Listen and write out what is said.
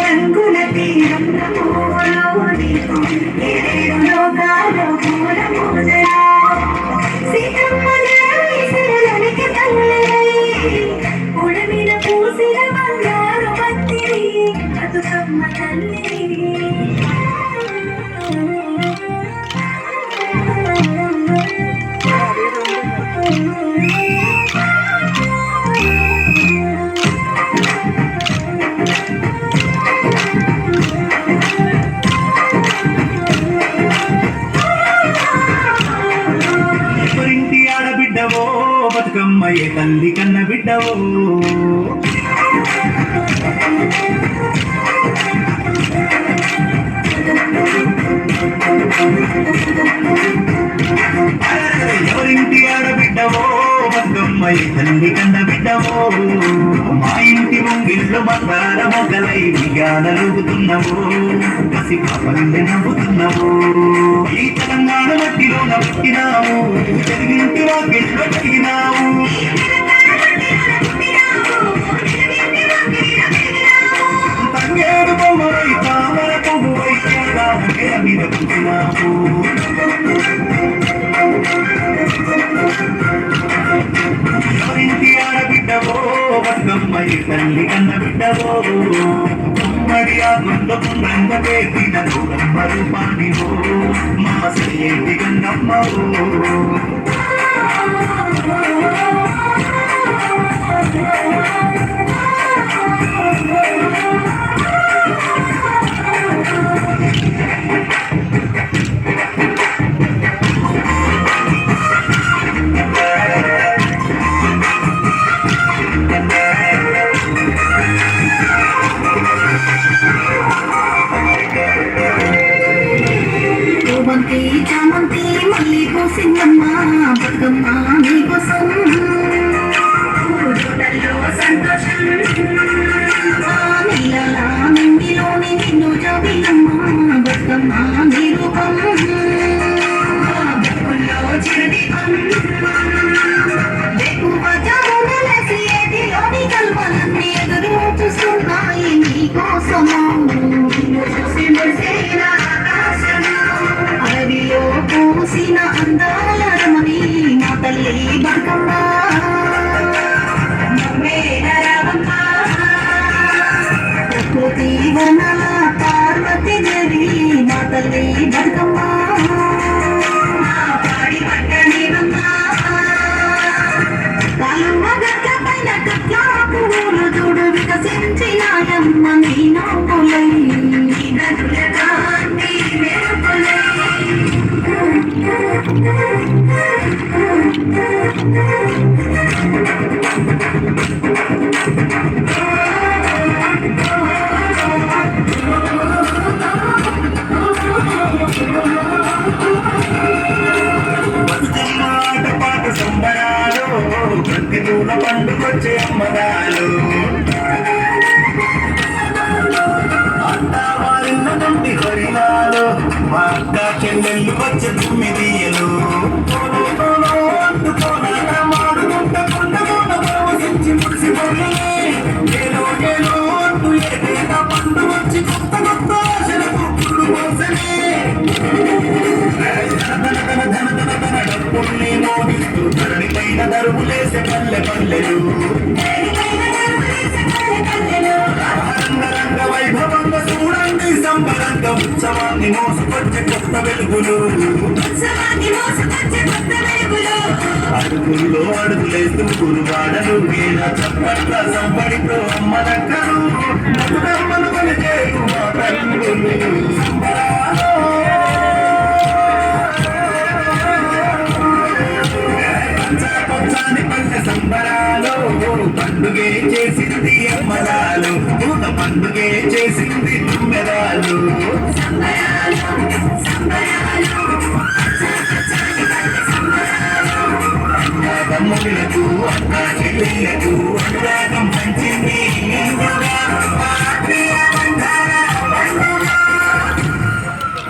రంగుల తీరంలో నీకు ఏడేడు లోకాల పూల పూజలా సీతమ్మ జాయి సిరులనికి తల్లై ఉడమిన పూసిన బంగారు బత్తి బతుకమ్మ ఎవరింటి బిడ్డవో బతుకమ్మ తల్లి కన్న బిడ్డవో. ఎవరింటి ఆడబిడ్డవో బతుకమ్మయ్య తల్లి కన్న బిడ్డవో. మా ఇంటి ముంగిళ్ళు మందార మొగ్గలై విగానలుగుతున్నవో కసి పాపల్ని నవ్వుతున్నవో. తెలంగాణ మట్టిలోన పుట్టినావు తెలుగింటి వాకిట్లో పెరిగినావు తంగేడు బొమ్మవై తామర పువ్వువై నేల మీద పుట్టినావు ఎవరింటి ఆడబిడ్డవో బతుకమ్మయ్య తల్లి కన్న బిడ్డవో. ఉమ్మడి ఆ గుండకు రంగ రూపానివో గంగమ్మవో சிங்கம்மா பக்கம்மா நீ பசங்க పూసిన నా తల్లి బతుకమ్మ. ప్రకృతి వన పార్వతి దేవి నా తల్లి బతుకమ్మ కాలువ గట్ల పైన కట్ల పువ్వులు చూడు వికసించినాయమ్మ. నీ నవ్వులై సంబరాలు ప్రతి పండుకొచ్చే అమ్మదాలు మా అక్క చెల్లెళ్ళు వచ్చే తుమ్మిదియలు కోలో కోలో చూడండి సంబరంగా ఉత్సవాన్ని మోసుకొచ్చే కొత్త వెలుగులు. అడుగుల్లో అడుగులేస్తూ గురువాడలు వీణ చప్పట్ల సంబడితో అమ్మ దగ్గరు సంబరాలు Let me let you, let me.